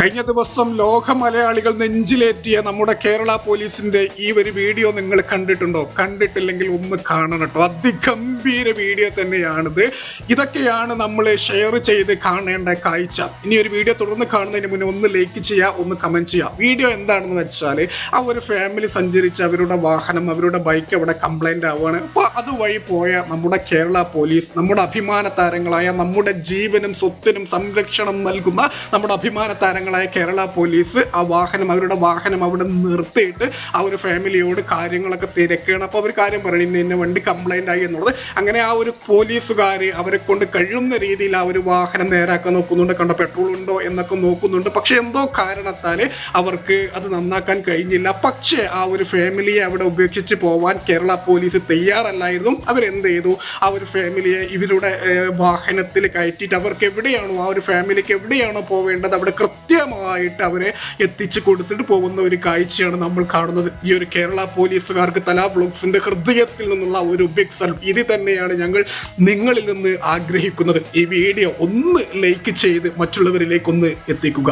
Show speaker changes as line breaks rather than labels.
കഴിഞ്ഞ ദിവസം ലോക മലയാളികൾ നെഞ്ചിലേറ്റിയ നമ്മുടെ കേരള പോലീസിന്റെ ഈ ഒരു വീഡിയോ നിങ്ങൾ കണ്ടിട്ടുണ്ടോ? കണ്ടിട്ടില്ലെങ്കിൽ ഒന്ന് കാണണം കേട്ടോ. അതിഗംഭീര വീഡിയോ തന്നെയാണിത്. ഇതൊക്കെയാണ് നമ്മൾ ഷെയർ ചെയ്ത് കാണേണ്ട കാഴ്ച. ഇനി ഒരു വീഡിയോ തുടർന്ന് കാണുന്നതിന് മുന്നേ ഒന്ന് ലൈക്ക് ചെയ്യുക ഒന്ന് കമന്റ് ചെയ്യുക വീഡിയോ എന്താണെന്ന് വെച്ചാൽ ആ ഒരു ഫാമിലി സഞ്ചരിച്ച് അവരുടെ വാഹനം അവരുടെ ബൈക്ക് അവിടെ കംപ്ലൈന്റ് ആവുകയാണ്. അതുവഴി പോയ നമ്മുടെ കേരള പോലീസ് നമ്മുടെ അഭിമാന താരങ്ങളായ നമ്മുടെ ജീവനും സ്വത്തിനും സംരക്ഷണം നൽകുന്ന നമ്മുടെ അഭിമാന താരങ്ങളായ കേരള പോലീസ് ആ വാഹനം അവരുടെ വാഹനം അവിടെ നിർത്തിയിട്ട് ആ ഒരു ഫാമിലിയോട് കാര്യങ്ങളൊക്കെ തിരക്കുകയാണ്. അപ്പോൾ അവർ കാര്യം പറയുന്നത് ഇന്ന ഇന്ന വണ്ടി കംപ്ലൈന്റ് ആയി എന്നുള്ളത്. അങ്ങനെ ആ ഒരു പോലീസുകാർ അവരെ കൊണ്ട് കഴിയുന്ന രീതിയിൽ ആ ഒരു വാഹനം നേരാക്കാൻ നോക്കുന്നുണ്ട്. കണ്ട പെട്രോൾ ഉണ്ടോ എന്നൊക്കെ നോക്കുന്നുണ്ട്. പക്ഷെ എന്തോ കാരണത്താൽ അവർക്ക് അത് നന്നാക്കാൻ കഴിഞ്ഞില്ല. പക്ഷേ ആ ഒരു ഫാമിലിയെ അവിടെ ഉപേക്ഷിച്ച് പോവാൻ കേരള പോലീസ് തയ്യാറല്ലായിരുന്നു അവരെന്ത് ചെയ്തു? ആ ഒരു ഫാമിലിയെ ഇവരുടെ വാഹനത്തിൽ കയറ്റിയിട്ട് അവർക്ക് എവിടെയാണോ ആ ഒരു ഫാമിലിക്ക് എവിടെയാണോ പോവേണ്ടത് അവിടെ കൃത്യമായിട്ട് അവരെ എത്തിച്ചു കൊടുത്തിട്ട് പോകുന്ന ഒരു കാഴ്ചയാണ് നമ്മൾ കാണുന്നത്. ഈ ഒരു കേരള പോലീസുകാർക്ക് തലാ ബ്ലോഗ്സിന്റെ ഹൃദയത്തിൽ നിന്നുള്ള ഒരു ബിഗ് സൽ ഇത് തന്നെയാണ് ഞങ്ങൾ നിങ്ങളിൽ നിന്ന് ആഗ്രഹിക്കുന്നത്. ഈ വീഡിയോ ഒന്ന് ലൈക്ക് ചെയ്ത് മറ്റുള്ളവരിലേക്കൊന്ന് എത്തിക്കുക.